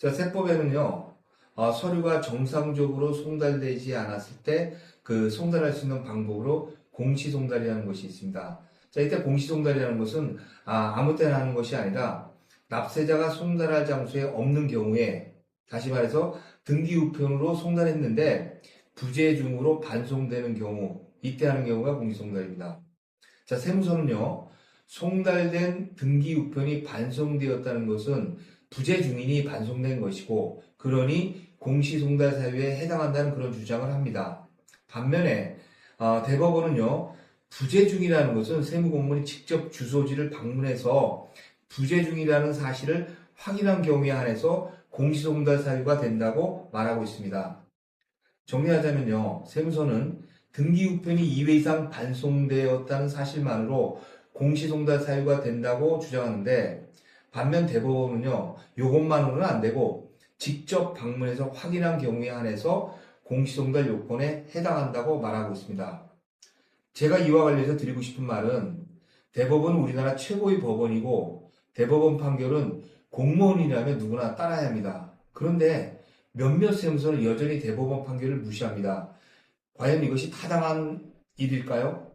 자, 세법에는요, 어, 서류가 정상적으로 송달되지 않았을 때 그 송달할 수 있는 방법으로 공시송달이라는 것이 있습니다. 자, 이때 공시송달이라는 것은 아, 아무 때나 하는 것이 아니라 납세자가 송달할 장소에 없는 경우에 다시 말해서 등기 우편으로 송달했는데 부재 중으로 반송되는 경우 이때 하는 경우가 공시송달입니다. 자, 세무서는요. 송달된 등기 우편이 반송되었다는 것은 부재 중인이 반송된 것이고 그러니 공시송달 사유에 해당한다는 그런 주장을 합니다. 반면에 어, 대법원은요. 부재 중이라는 것은 세무공무원이 직접 주소지를 방문해서 부재 중이라는 사실을 확인한 경우에 한해서 공시송달 사유가 된다고 말하고 있습니다. 정리하자면요. 세무서는 등기 우편이 2회 이상 반송되었다는 사실만으로 공시송달 사유가 된다고 주장하는데 반면 대법원은요. 이것만으로는 안 되고 직접 방문해서 확인한 경우에 한해서 공시송달 요건에 해당한다고 말하고 있습니다. 제가 이와 관련해서 드리고 싶은 말은 대법원은 우리나라 최고의 법원이고 대법원 판결은 공무원이라면 누구나 따라야 합니다. 그런데 몇몇 세무서는 여전히 대법원 판결을 무시합니다. 과연 이것이 타당한 일일까요?